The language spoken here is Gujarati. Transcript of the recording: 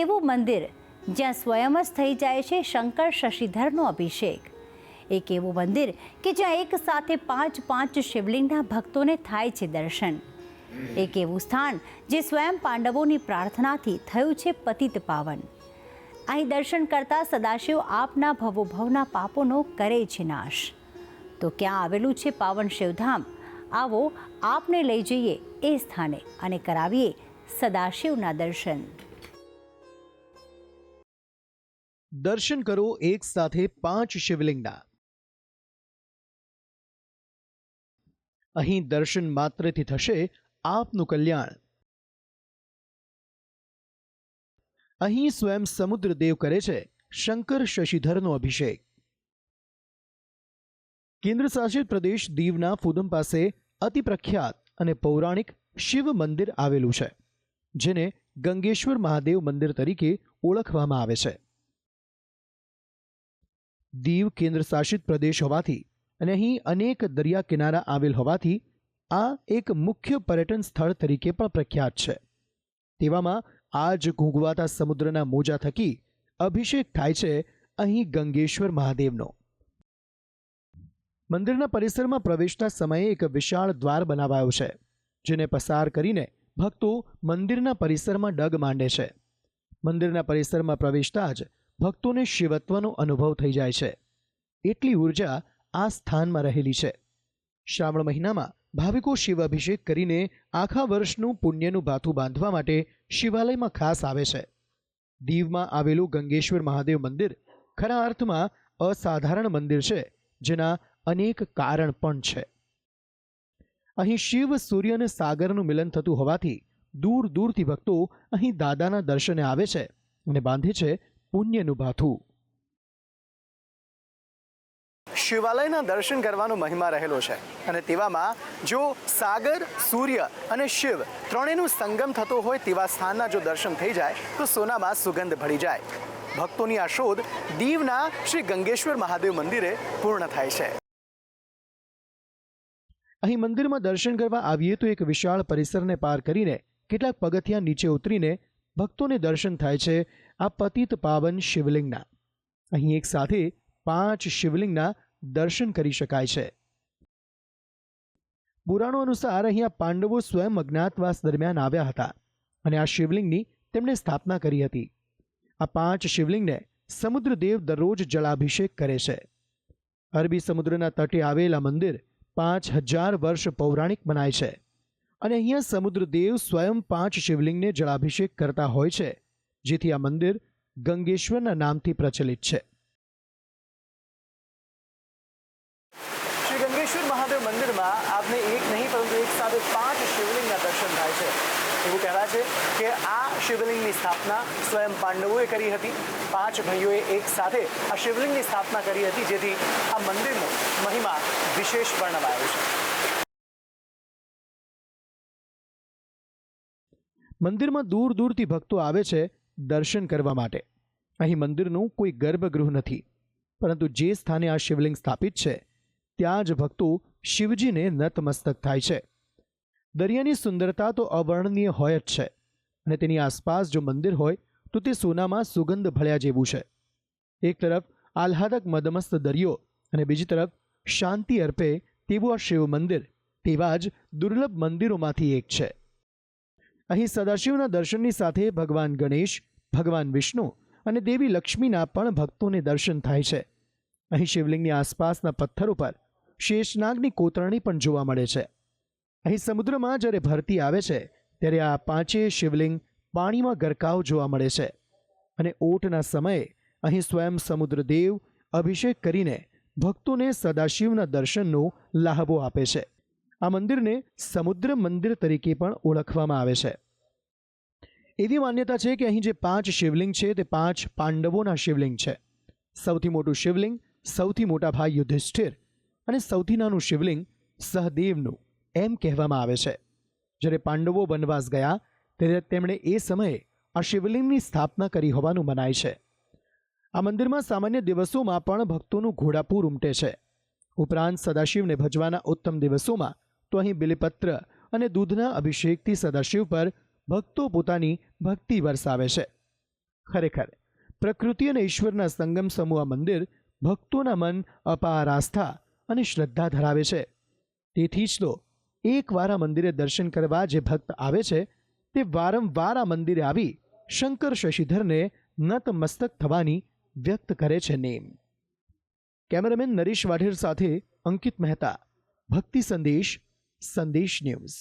એવું મંદિર જ્યાં સ્વયં જ થઈ જાય છે શંકર શશિધરનો અભિષેક. એક એવું મંદિર કે જ્યાં એક સાથે પાંચ પાંચ શિવલિંગના ભક્તોને થાય છે દર્શન. એક એવું સ્થાન જે સ્વયં પાંડવોની પ્રાર્થનાથી થયું છે પતિત પાવન. અહીં દર્શન કરતા સદાશિવ આપના ભવોભવના પાપોનો કરે છે નાશ. તો ક્યાં આવેલું છે પાવન શિવધામ? આવો આપને લઈ જઈએ એ સ્થાને અને કરાવીએ સદાશિવના દર્શન. દર્શન કરો એક સાથે પાંચ શિવલિંગના. અહીં દર્શન માત્રથી થશે આપનું કલ્યાણ. અહીં સ્વયં સમુદ્ર દેવ કરે છે શંકર શશિધરનો અભિષેક. કેન્દ્ર શાસિત પ્રદેશ દીવના ફુદમ પાસે અતિ પ્રખ્યાત અને પૌરાણિક શિવ મંદિર આવેલું છે, જેને ગંગેશ્વર મહાદેવ મંદિર તરીકે ઓળખવામાં આવે છે. દીવ કેન્દ્ર શાસિત પ્રદેશ હોવાથી અને અહીં અનેક દરિયા કિનારા આવેલ હોવાથી આ એક મુખ્ય પર્યટન સ્થળ તરીકે પણ પ્રખ્યાત છે. તેવામાં આજ ઘૂંઘવાતા સમુદ્રના મોજા થકી અભિષેક થાય છે અહીં ગંગેશ્વર મહાદેવનો. મંદિરના પરિસરમાં પ્રવેશતા સમયે એક વિશાળ દ્વાર બનાવાયો છે, જેને પસાર કરીને ભક્તો મંદિરના પરિસરમાં ડગ માંડે છે. મંદિરના પરિસરમાં પ્રવેશતા જ ભક્તોને શિવત્વનો અનુભવ થઈ જાય છે. એટલી ઊર્જા આ સ્થાનમાં રહેલી છે. શ્રાવણ મહિનામાં ભાવિકો શિવ અભિષેક કરીને આખા વર્ષનું પુણ્યનું ભાથું બાંધવા માટે શિવાલયમાં ખાસ આવે છે. દીવમાં આવેલું ગંગેશ્વર મહાદેવ મંદિર ખરા અર્થમાં અસાધારણ મંદિર છે, જેના અનેક કારણ પણ છે. અહીં શિવ, સૂર્ય અને સાગરનું મિલન થતું હોવાથી દૂર દૂરથી ભક્તો અહીં દાદાના દર્શને આવે છે અને બાંધે છે પુણ્યનું ભાથું શિવાલયના દર્શન કરવાનો મહિમા રહેલો છે અને તેવામાં જો સાગર સૂર્ય અને શિવ ત્રણેયનું સંગમ થતો હોય તેવા સ્થાનના જો દર્શન થઈ જાય તો સોનામાં સુગંધ ભળી જાય. ભક્તોની આ શોધ દીવના શ્રી ગંગેશ્વર મહાદેવ મંદિરે પૂર્ણ થાય છે. અહીં મંદિરમાં દર્શન કરવા આવીએ તો એક વિશાળ પરિસરને પાર કરીને કેટલાક પગથિયા નીચે ઉતરીને ભક્તોને દર્શન થાય છે આ પતિત પાવન શિવલિંગના. અહીં એક સાથે પાંચ શિવલિંગના દર્શન કરી શકાય છે. પુરાણો અનુસાર અહીંયા પાંડવો સ્વયં અજ્ઞાતવાસ દરમિયાન આવ્યા હતા અને આ શિવલિંગની તેમણે સ્થાપના કરી હતી. આ પાંચ શિવલિંગને સમુદ્રદેવ દરરોજ જળાભિષેક કરે છે. અરબી સમુદ્રના તટે આવેલા મંદિર પાંચ હજાર વર્ષ પૌરાણિક મનાય છે. અને અહીંયા સમુદ્રદેવ સ્વયં પાંચ શિવલિંગને જળાભિષેક કરતા હોય છે, જેથી આ મંદિર ગંગેશ્વરના નામથી પ્રચલિત છે. શ્રી ગંગેશ્વર મહાદેવ મંદિરમાં આપને એક નહીં, પરંતુ એક સાથે પાંચ શિવલિંગના દર્શન થાય છે. એવું કહેવાય છે કે આ શિવલિંગની સ્થાપના સ્વયં પાંડવોએ કરી હતી. પાંચ ભાઈઓએ એક સાથે આ શિવલિંગની સ્થાપના કરી હતી, જેથી આ મંદિરનો મહિમા વિશેષ વર્ણવાયો છે. મંદિરમાં દૂર દૂરથી ભક્તો આવે છે દર્શન કરવા માટે. અહીં મંદિરનું કોઈ ગર્ભગૃહ નથી, પરંતુ જે સ્થાને આ શિવલિંગ સ્થાપિત છે, ત્યાં જ ભક્તો શિવજીને નતમસ્તક થાય છે. દરિયાની સુંદરતા તો અવર્ણનીય હોય જ છે, અને તેની આસપાસ જો મંદિર હોય, તો તે સોનામાં સુગંધ ભળ્યા જેવું છે. એક તરફ આહ્લાદક મદમસ્ત દરિયો અને બીજી તરફ શાંતિ અર્પે તેવું આ શિવ મંદિર, તેવા જ દુર્લભ મંદિરોમાંથી એક છે. અહીં સદાશિવના દર્શનની સાથે ભગવાન ગણેશ, ભગવાન વિષ્ણુ અને દેવી લક્ષ્મીના પણ ભક્તોને દર્શન થાય છે. અહીં શિવલિંગની આસપાસના પથ્થર ઉપર શેષનાગની કોતરણી પણ જોવા મળે છે. અહીં સમુદ્રમાં જ્યારે ભરતી આવે છે, ત્યારે આ પાંચેય શિવલિંગ પાણીમાં ગરકાવ જોવા મળે છે અને ઓટના સમયે અહીં સ્વયં સમુદ્રદેવ અભિષેક કરીને ભક્તોને સદાશિવના દર્શનનો લાહવો આપે છે. આ મંદિરને સમુદ્ર મંદિર તરીકે પણ ઓળખવામાં આવે છે. એવી માન્યતા છે કે અહીં જે પાંચ શિવલિંગ છે તે પાંચ પાંડવોના શિવલિંગ છે. સૌથી મોટું શિવલિંગ, સૌથી મોટા ભાઈ યુધિષ્ઠિર અને સૌથી નાનું શિવલિંગ સહદેવનું એમ કહેવામાં આવે છે. જ્યારે પાંડવો વનવાસ ગયા, ત્યારે તેમણે એ સમયે આ શિવલિંગની સ્થાપના કરી હોવાનું મનાય છે. આ મંદિરમાં સામાન્ય દિવસોમાં પણ ભક્તોનું ઘોડાપૂર ઉમટે છે. ઉપરાંત સદાશિવને ભજવાના ઉત્તમ દિવસોમાં તો અહીં બિલીપત્ર અને દૂધના અભિષેકથી સદાશિવ પર ભક્તો પોતાની ભક્તિ વરસાવે છે. ખરેખર, પ્રકૃતિ અને ઈશ્વરના સંગમ સમૂહ મંદિર ભક્તોના મન અપાર આસ્થા અને શ્રદ્ધા ધરાવે છે. તેથી જ તો એકવાર આ મંદિરે દર્શન કરવા જે ભક્ત આવે છે, તે વારંવાર આ મંદિરે આવી શંકર શશીધરને નતમસ્તક થવાની વ્યક્ત કરે છે નેમ. કેમેરામેન નરેશ વાઢેર સાથે અંકિત મહેતા. ભક્તિ સંદેશ સંદેશ ન્યૂઝ